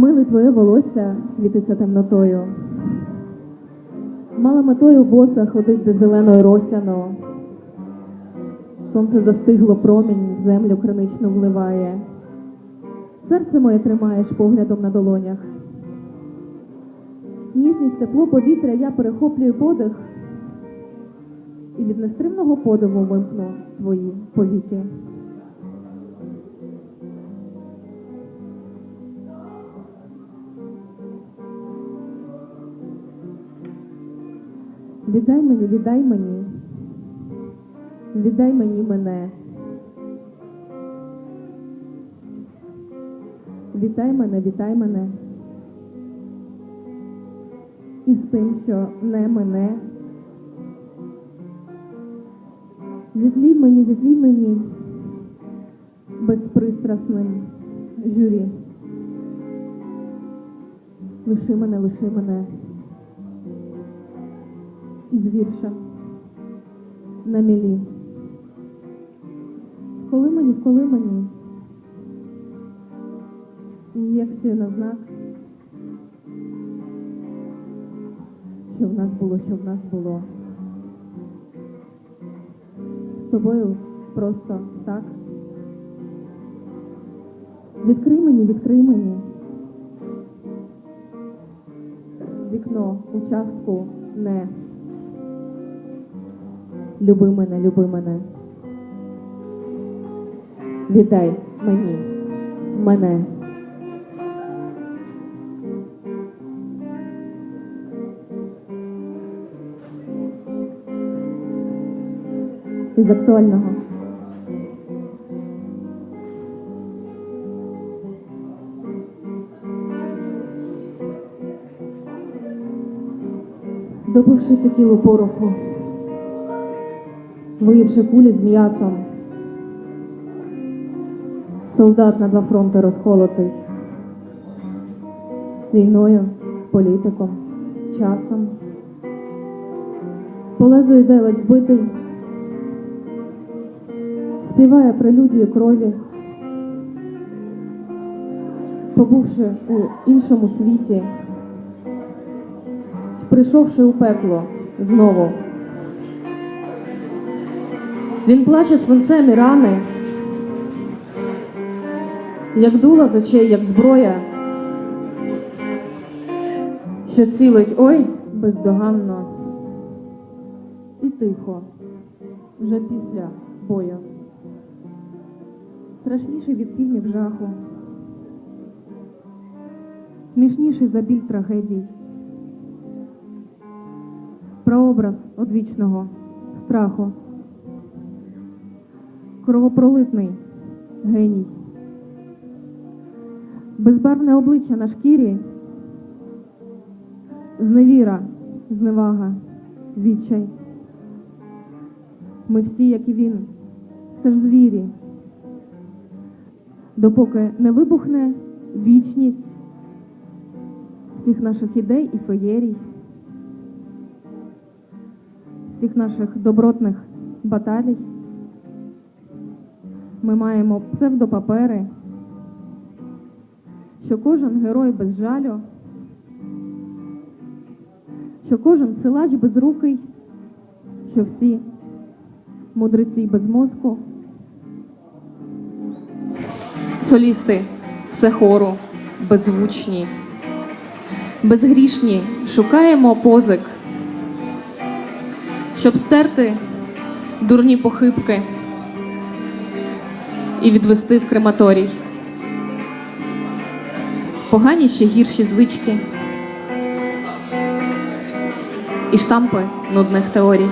коли твоє волосся світиться темнотою. Мала метою боса ходить де зеленою росяно. Сонце застигло промінь, в землю кринично вливає. Серце моє тримаєш поглядом на долонях. Ніжність тепло повітря я перехоплюю подих і від нестримного подиву вимкну твої повіки. Віддай мені, віддай мені, віддай мені мене. Вітай мене, вітай мене. І з тим, що не мене. Зітлій мені, зітлій мені безпристрасним журі. Лиши мене, лиши мене із вірша на мілі. Коли мені, коли мені ін'єкцію на знак, що в нас було, що в нас було. З тобою просто так. Відкрий мені, відкрий мені. Вікно, участку не. Люби мене, люби мене. Віддай мені мене. Із актуального. Добивши текілу пороху, виївши кулі з м'ясом. Солдат на два фронти розколотий. Війною, політиком, часом. По лезу йде ледь вбитий, співає прелюдію крові, побувши у іншому світі, прийшовши у пекло знову. Він плаче свинцем і рани, як дула з очей, як зброя, що цілить ой бездоганно і тихо, вже після бою. Страшніший від фільмів жаху, смішніший за біль трагедій, прообраз одвічного страху кровопролитний геній. Безбарвне обличчя на шкірі, зневіра, зневага, відчай. Ми всі, як і він, це ж звірі. Допоки не вибухне вічність всіх наших ідей і феєрій, всіх наших добротних баталій. Ми маємо псевдопапери, що кожен герой без жалю, що кожен силач безрукий, що всі мудреці без мозку. Солісти все хору, беззвучні, безгрішні, шукаємо позик, щоб стерти дурні похибки і відвести в крематорій. Погані ще гірші звички і штампи нудних теорій.